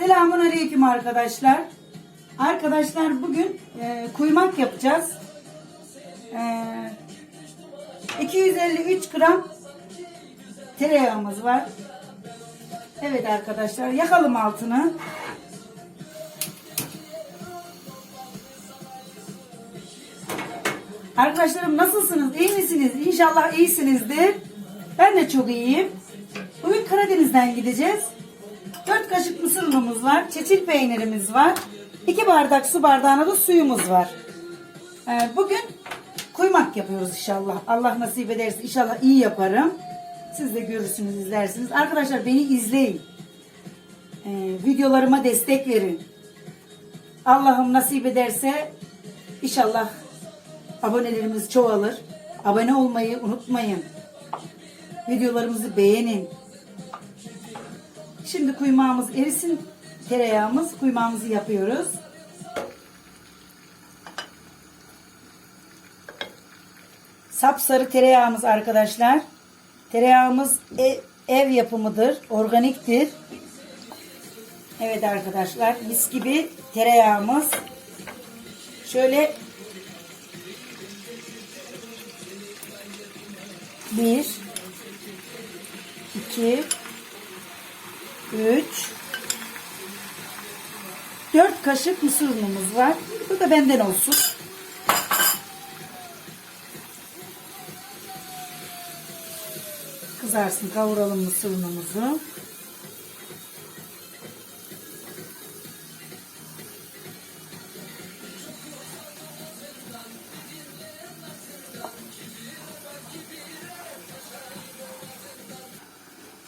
Selamun Aleyküm arkadaşlar. Arkadaşlar bugün e, kuymak yapacağız. E, 253 gram tereyağımız var. Evet arkadaşlar yakalım altını. Arkadaşlarım nasılsınız? İyi misiniz? İnşallah iyisinizdir. Ben de çok iyiyim. Bugün Karadeniz'den gideceğiz. 4 kaşık mısır unumuz var. Çeçil peynirimiz var. 2 bardak su bardağına da suyumuz var. Ee, bugün kuymak yapıyoruz inşallah. Allah nasip ederse inşallah iyi yaparım. Siz de görürsünüz, izlersiniz. Arkadaşlar beni izleyin. Ee, videolarıma destek verin. Allah'ım nasip ederse inşallah abonelerimiz çoğalır. Abone olmayı unutmayın. Videolarımızı beğenin. Şimdi kuymağımız erisin. Tereyağımız kuymağımızı yapıyoruz. Sapsarı tereyağımız arkadaşlar. Tereyağımız ev, ev yapımıdır. Organiktir. Evet arkadaşlar mis gibi tereyağımız. Şöyle bir iki üç dört kaşık mısır unumuz var. Bu da benden olsun. Kızarsın kavuralım mısır unumuzu.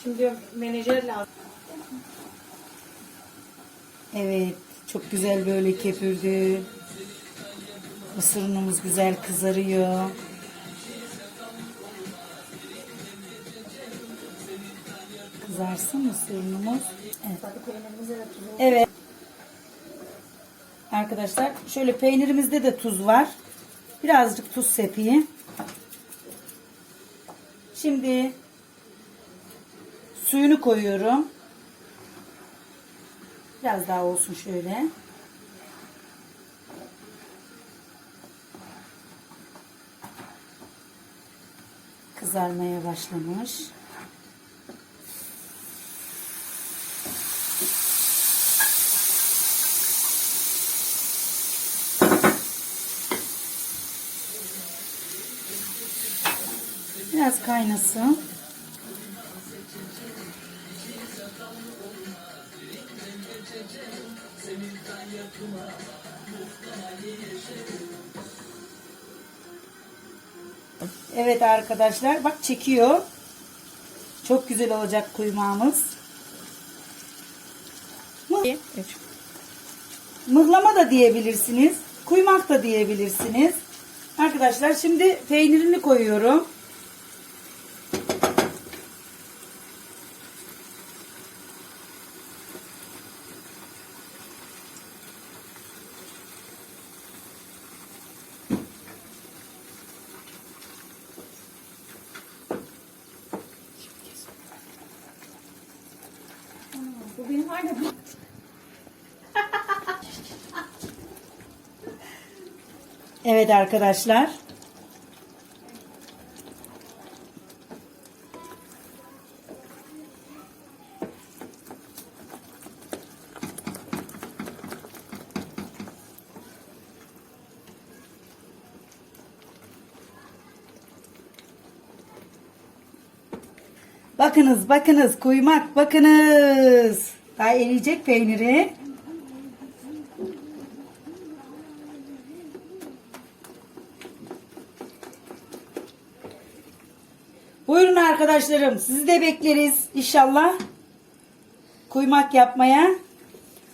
Şimdi menajer. Evet çok güzel böyle kepürdü. Mısır unumuz güzel kızarıyor. Kızarsın mısır unumuz. Evet. Evet. Arkadaşlar şöyle peynirimizde de tuz var. Birazcık tuz sepeyim. Şimdi suyunu koyuyorum. Biraz daha olsun şöyle. Kızarmaya başlamış. Biraz kaynasın. Evet arkadaşlar bak çekiyor. Çok güzel olacak kuymağımız. Mıh- Mıhlama da diyebilirsiniz. Kuymak da diyebilirsiniz. Arkadaşlar şimdi peynirini koyuyorum. Bu benim hala bu. Evet arkadaşlar. Bakınız, bakınız, kuymak, bakınız. Daha eriyecek peyniri. Buyurun arkadaşlarım. Sizi de bekleriz inşallah. Kuymak yapmaya.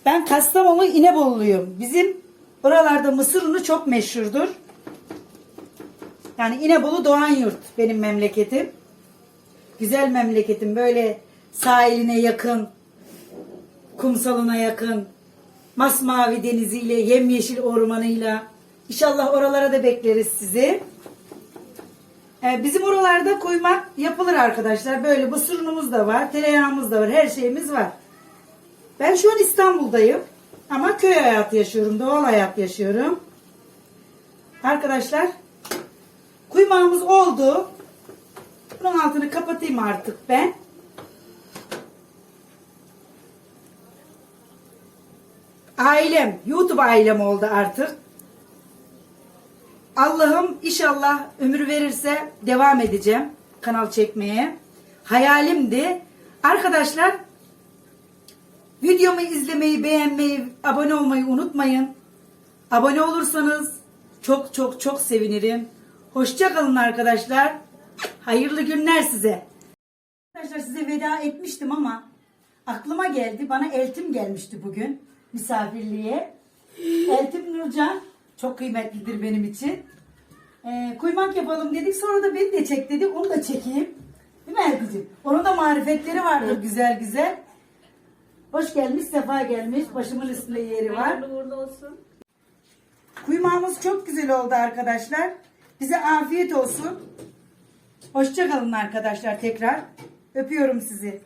Ben Kastamonu İneboluluyum. Bizim buralarda mısır unu çok meşhurdur. Yani İnebolu Doğanyurt benim memleketim. Güzel memleketim. Böyle sahiline yakın. Kumsalına yakın. Masmavi deniziyle, yemyeşil ormanıyla. İnşallah oralara da bekleriz sizi. Ee, bizim oralarda kuymak yapılır arkadaşlar. Böyle mısır unumuz da var, tereyağımız da var, her şeyimiz var. Ben şu an İstanbul'dayım. Ama köy hayatı yaşıyorum. Doğal hayat yaşıyorum. Arkadaşlar kuymağımız oldu. Bunun altını kapatayım artık ben. Ailem, YouTube ailem oldu artık. Allah'ım inşallah ömür verirse devam edeceğim kanal çekmeye. Hayalimdi. Arkadaşlar videomu izlemeyi, beğenmeyi, abone olmayı unutmayın. Abone olursanız çok çok çok sevinirim. Hoşça kalın arkadaşlar. Hayırlı günler size. Arkadaşlar size veda etmiştim ama aklıma geldi. Bana eltim gelmişti bugün misafirliğe. Eltim Nurcan çok kıymetlidir benim için. Ee, kuymak yapalım dedik. Sonra da beni de çek dedi. Onu da çekeyim. Değil mi Elticim? Onun da marifetleri vardır güzel güzel. Hoş gelmiş, sefa gelmiş. Başımın üstünde yeri var. Hayırlı uğurlu olsun. Kuymağımız çok güzel oldu arkadaşlar. Bize afiyet olsun. Hoşça kalın arkadaşlar tekrar. Öpüyorum sizi.